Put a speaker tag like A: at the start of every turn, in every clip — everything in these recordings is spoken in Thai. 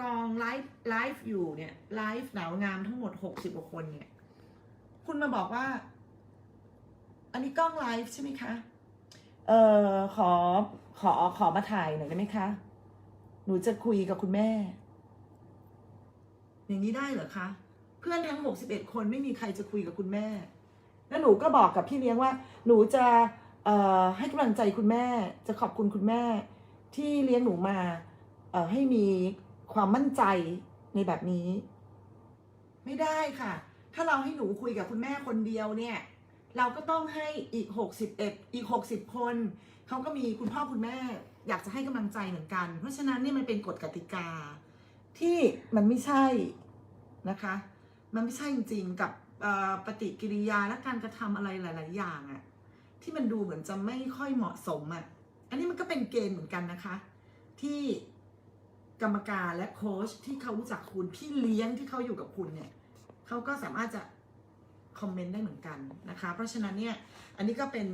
A: กองไลฟ์ไลฟ์อยู่เนี่ยไลฟ์หนาวงามทั้งหมดหกสิบกว่าคนเนี่ย คุณมาบอกว่า อันนี้กล้องไลฟ์ใช่ไหมคะ เอ่อขอขอขอมาถ่ายหน่อยได้ไหมคะ หนูจะคุยกับคุณแม่ อย่างนี้ได้เหรอคะ เพื่อนทั้งหกสิบเอ็ดคนไม่มีใครจะคุยกับคุณแม่ แล้วหนูก็บอกกับพี่เลี้ยงว่า หนูจะเอ่อให้กำลังใจคุณแม่ จะขอบคุณคุณแม่ ที่เลี้ยงหนูมา เอ่อให้มี ความมั่นใจในแบบนี้ ไม่ได้ค่ะ ถ้าเราให้หนูคุยกับคุณแม่คนเดียวเนี่ย เราก็ต้องให้อีก 61 อีก 60 คน เขาก็มีคุณพ่อคุณแม่ อยากจะให้กำลังใจเหมือนกัน เพราะฉะนั้นนี่มันเป็นกฎกติกา ที่มันไม่ใช่นะคะ มันไม่ใช่จริงๆกับปฏิกิริยาและการกระทำอะไรหลาย ๆ อย่างอะที่มันดูเหมือนจะไม่ค่อยเหมาะสมอะอันนี้มันก็เป็นเกณฑ์เหมือนกันนะคะ ที่ กรรมการและโค้ชที่เขารู้จักคุณพี่เลี้ยงที่เขาอยู่กับคุณเนี่ยเขาก็สามารถจะคอมเมนต์ได้เหมือนกันนะคะ เพราะฉะนั้นเนี่ย อันนี้ก็เป็น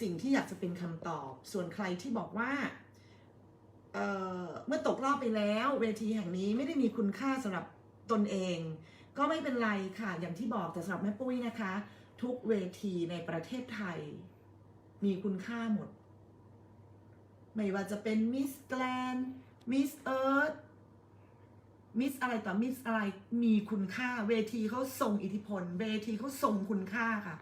A: สิ่งที่อยากจะเป็นคำตอบ ส่วนใครที่บอกว่าเเมื่อตกรอบไปแล้วเวทีแห่งนี้ไม่ได้มีคุณค่าสำหรับตนเอง ก็ไม่เป็นไรค่ะ อย่างที่บอกแต่สำหรับแม่ปุ้ยนะคะ ทุกเวทีในประเทศไทย มีคุณค่าหมด ไม่ว่าจะเป็นมิสแกลน มิสเอิร์ธมิสอะไรต่อมิสอะไรมีคุณค่า เวทีเขาทรงอิทธิพล เวทีเขาทรงคุณค่าค่ะ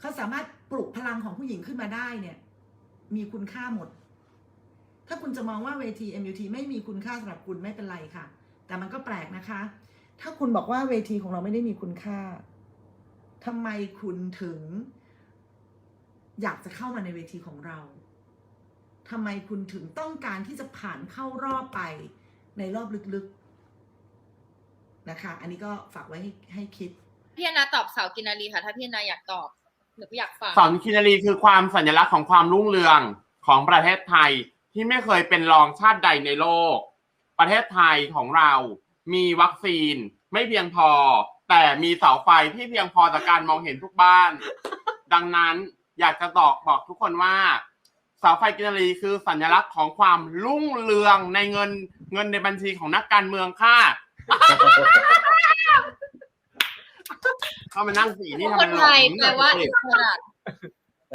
A: เขาสามารถปลุกพลังของผู้หญิงขึ้นมาได้เนี่ย มีคุณค่าหมด ถ้าคุณจะมองว่าเวที MUT ไม่มีคุณค่าสำหรับคุณไม่เป็นไรค่ะ แต่มันก็แปลกนะคะ ถ้าคุณบอกว่าเวทีของเราไม่ได้มีคุณค่าทำไมคุณถึง อยากจะเข้ามาในเวทีของเรา ทำไมคุณถึงต้องการที่จะผ่านเข้ารอบไปในรอบลึกๆนะคะ อันนี้ก็ฝากไว้ให้ให้คิด
B: พี่แอนนาตอบสาวกินนารีค่ะ ถ้าพี่แอนนาอยากตอบหรืออยากฟัง
C: สอนคินารีคือความสัญลักษณ์ของความรุ่งเรืองของประเทศไทยที่ไม่เคยเป็นรองชาติใดในโลก ประเทศไทยของเรามีวัคซีนไม่เพียงพอ แต่มีเสาไฟที่เพียงพอต่อการมองเห็นทุกบ้าน ดังนั้นอยากจะบอกบอกทุกคนว่า เสาไฟกินนารีคือสัญลักษณ์ของความรุ่งเรืองในเงินเงินในบัญชีของนักการเมืองค่ะเข้ามานั่งสีนี่ทำ
B: ค
C: ไม
B: น
C: หล
B: ไทย
C: ง
B: แปลว่าอิสระ